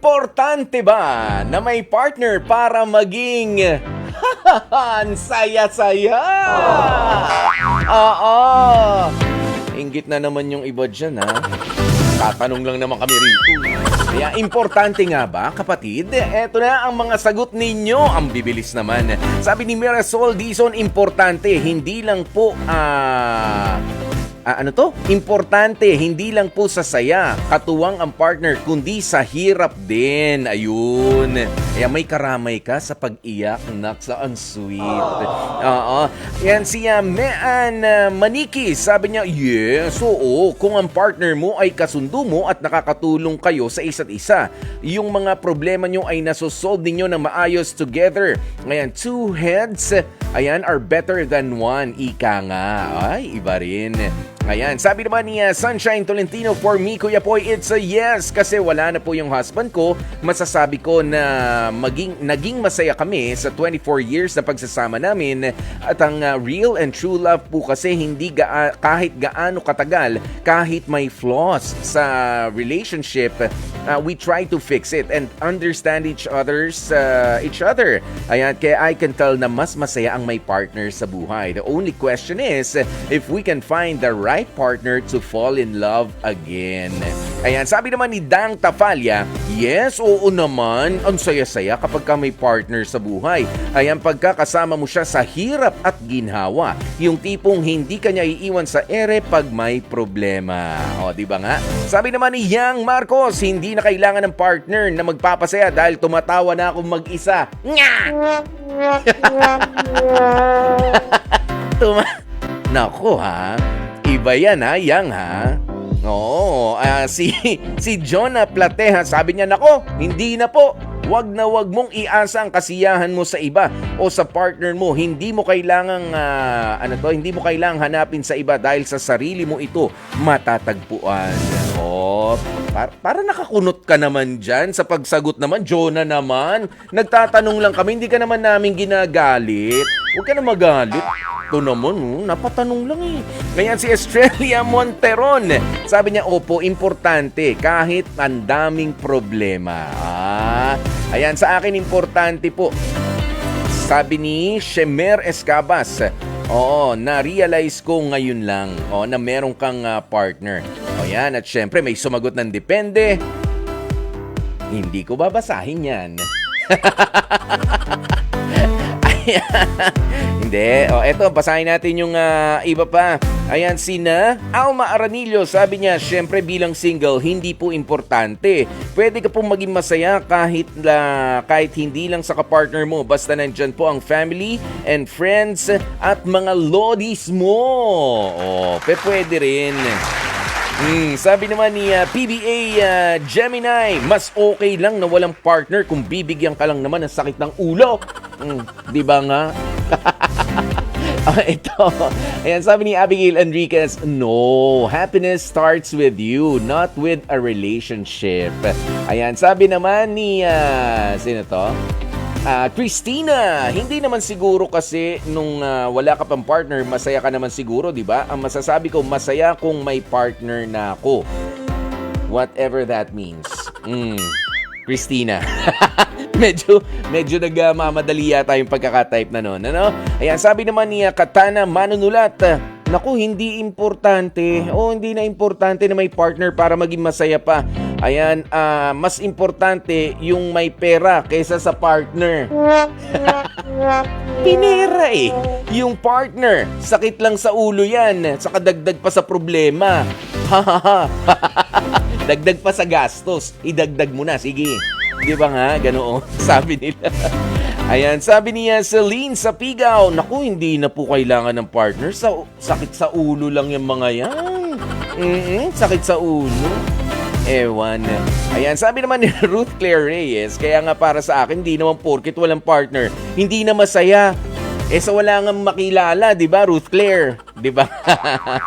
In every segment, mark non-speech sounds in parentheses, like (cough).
Importante ba na may partner para maging (laughs) saya-saya? Oo. Ingit na naman yung iba dyan, ha? Tatanong lang naman kami rito. Kaya importante nga ba, kapatid? Eto na ang mga sagot ninyo. Ang bibilis naman. Sabi ni Mirasol Dizon, importante. Hindi lang po, ah... Ah, ano to? Importante, hindi lang po sa saya, katuwang ang partner, kundi sa hirap din. Ayun. Kaya may karamay ka sa pag-iyak, nak sa ang sweet. Oo. Yan siya, Mean uh, Maniki. Sabi niya, yes, oo. Kung ang partner mo ay kasundo mo at nakakatulong kayo sa isa't isa, yung mga problema nyo ay nasosolve ninyo na maayos together. Ngayon, two heads, ayan, are better than one. Ika nga. Ay, iba rin. Ayan, sabi naman ni uh, Sunshine Tolentino, for me, Kuya Poy, it's a yes. Kasi wala na po yung husband ko. Masasabi ko na maging, naging masaya kami sa 24 years na pagsasama namin. At ang uh, real and true love po kasi hindi ga- kahit gaano katagal, kahit may flaws sa relationship, uh, we try to fix it and understand each other's uh, each other. Ayan, kaya I can tell na mas masaya ang may partner sa buhay. The only question is if we can find the right partner to fall in love again. Ayan, sabi naman ni Dang Tafalya, yes, oo naman, ang saya-saya kapag ka may partner sa buhay. Ayan, pagkakasama mo siya sa hirap at ginhawa. Yung tipong hindi kanya iiwan sa ere pag may problema. O, di ba nga? Sabi naman ni Yang Marcos, hindi na kailangan ng partner na magpapasaya dahil tumatawa na akong mag-isa. Nga! (laughs) Tuma... Nako ha, iba yan ha, yang ha. Oo, ah, si, (laughs) si Jonah Plateha sabi niya, nako, hindi na po. Wag na wag mong iasa ang kasiyahan mo sa iba o sa partner mo. Hindi mo kailangang ah, ano to, hindi mo kailangang hanapin sa iba dahil sa sarili mo ito matatagpuan. Oh, par- para nakakunot ka naman dyan sa pagsagot naman. Jonah naman, nagtatanong lang kami, hindi ka naman namin ginagalit. Huwag ka na magalit. Ito naman, oh, napatanong lang eh. Ngayon si Estrella (laughs) Monteron. Sabi niya, opo, importante kahit ang daming problema. Ah, ayan, sa akin importante po. Sabi ni Shemer Escabas, Oo, na-realize ko ngayon lang oh, na meron kang ah, partner. O yan, at syempre may sumagot ng depende. Hindi ko babasahin yan. (laughs) (laughs) Hindi. O, eto, basahin natin yung ah, iba pa. Ayan, sina Alma Aranillo, sabi niya, syempre bilang single, hindi po importante. Pwede ka pong maging masaya kahit, la, kahit hindi lang sa kapartner mo. Basta nandyan po ang family and friends at mga lodis mo. O, pe, pwede rin. Hmm, sabi naman ni ah, PBA ah, Gemini, mas okay lang na walang partner kung bibigyan ka lang naman ng sakit ng ulo. Hmm, di ba nga? (laughs) Ah, ito. Ayan, sabi ni Abigail Enriquez, No, happiness starts with you, not with a relationship. Ayan, sabi naman ni, ah, sino to? Ah, Christina, hindi naman siguro kasi nung ah, wala ka pang partner, masaya ka naman siguro, di ba? Ang masasabi ko, masaya kung may partner na ako. Whatever that means. Mm, Christina. (laughs) medyo medyo nagmamadali yata yung pagkaka-type na noon, ano? Ayan, sabi naman niya Katana Manunulat, Naku, hindi importante. O hindi na importante na may partner para maging masaya pa. Ayan, ah, mas importante yung may pera kaysa sa partner. (laughs) Pinera eh. Yung partner, sakit lang sa ulo yan. Saka dagdag pa sa problema. (laughs) dagdag pa sa gastos. Idagdag mo na, sige. Di ba nga? Ganoon. (laughs) Sabi nila. Ayan, sabi niya Celine sa Pigaw, Naku, hindi na po kailangan ng partner. Sa, sakit sa ulo lang yung mga yan. Mm sakit sa ulo. Ewan. Ayan, sabi naman ni (laughs) Ruth Claire Reyes, kaya nga para sa akin, hindi naman porkit walang partner, hindi na masaya. Eh sa wala nga makilala, 'di ba, Ruth Claire? 'Di ba?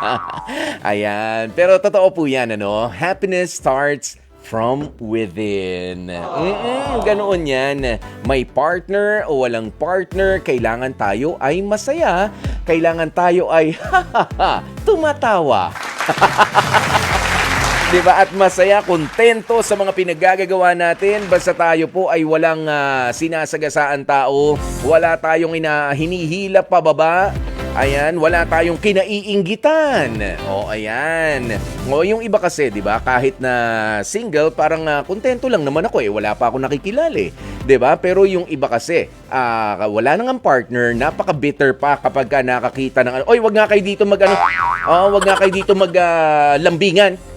(laughs) Ayan, pero totoo po 'yan ano. Happiness starts from within. Mm-mm, ganoon yan. May partner o walang partner, kailangan tayo ay masaya. Kailangan tayo ay (laughs) tumatawa. 'Di? At masaya, kontento sa mga pinaggagawa natin. Basta tayo po ay walang ah, sinasagasaan tao, wala tayong ina hinihila pababa. Ayan, wala tayong kinaiinggitan. O, ayan. O, yung iba kasi, di ba, kahit na single, parang ah, kontento lang naman ako eh. Wala pa ako nakikilala eh. Di ba? Pero yung iba kasi, ah, wala nang partner, napaka-bitter pa kapag ka nakakita ng ano. Oy, wag nga kayo dito mag ano. Oh, wag nga kayo dito mag ah, lambingan.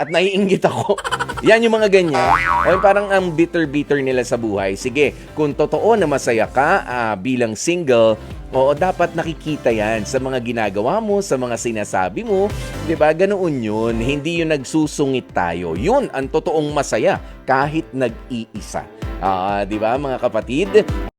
At, naiinggit ako. (laughs) Yan yung mga ganyan. O parang ang bitter-bitter nila sa buhay. Sige, kung totoo na masaya ka ah, bilang single, oo, dapat nakikita yan sa mga ginagawa mo, sa mga sinasabi mo. ba Ganoon yun. Hindi yung nagsusungit tayo. Yun ang totoong masaya kahit nag-iisa. Ah, 'di ba mga kapatid?